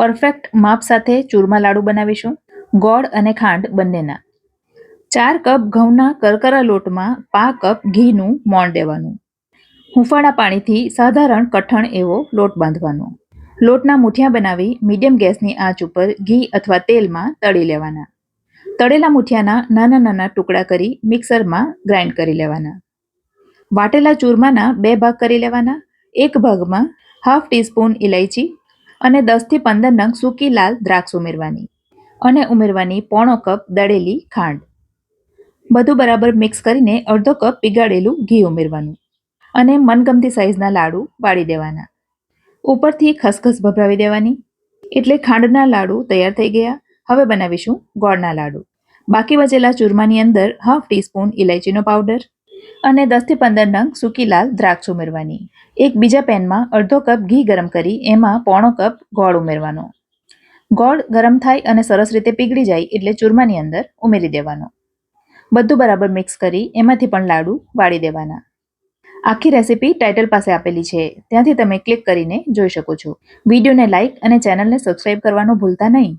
Perfect માપ સાથે ચૂરમા લાડુ બનાવીશું. ગોળ અને ખાંડ બંનેના. ચાર કપ ઘઉંના કરકરા લોટમાં પા કપ ઘીનું મોણ દેવાનું. હુંફાળા પાણીથી સાધારણ કઠણ એવો લોટ બાંધવાનો. લોટના મુઠિયા બનાવી મીડિયમ ગેસની આંચ ઉપર ઘી અથવા તેલમાં તળી લેવાના. તળેલા મુઠિયાના નાના નાના ટુકડા કરી મિક્સરમાં ગ્રાઇન્ડ કરી લેવાના. વાટેલા ચૂરમાના બે ભાગ કરી લેવાના. એક ભાગમાં હાફ ટીસ્પૂન ઇલાયચી અને દસથી પંદર નંગ સૂકી લાલ દ્રાક્ષ ઉમેરવાની અને ઉમેરવાની પોણો કપ દળેલી ખાંડ. બધું બરાબર મિક્સ કરીને અડધો કપ પીગાળેલું ઘી ઉમેરવાનું અને મનગમતી સાઈઝના લાડુ વાળી દેવાના. ઉપરથી ખસખસ ભભરાવી દેવાની. એટલે ખાંડના લાડુ તૈયાર થઈ ગયા. હવે બનાવીશું ગોળના લાડુ. બાકી બચેલા ચૂરમાની અંદર હાફ ટીસ્પૂન ઇલાયચીનો પાવડર અને દસથી પંદર નંગ સૂકી લાલ દ્રાક્ષ ઉમેરવાની. એક બીજા પેનમાં અડધો કપ ઘી ગરમ કરી એમાં પોણો કપ ગોળ ઉમેરવાનો. ગોળ ગરમ થાય અને સરસ રીતે પીગળી જાય એટલે ચૂરમાની અંદર ઉમેરી દેવાનો. બધું બરાબર મિક્સ કરી એમાંથી પણ લાડુ વાળી દેવાના. આખી રેસીપી ટાઇટલ પાસે આપેલી છે. ત્યાંથી તમે ક્લિક કરીને જોઈ શકો છો. વિડીયોને લાઇક અને ચેનલને સબસ્ક્રાઇબ કરવાનું ભૂલતા નહીં.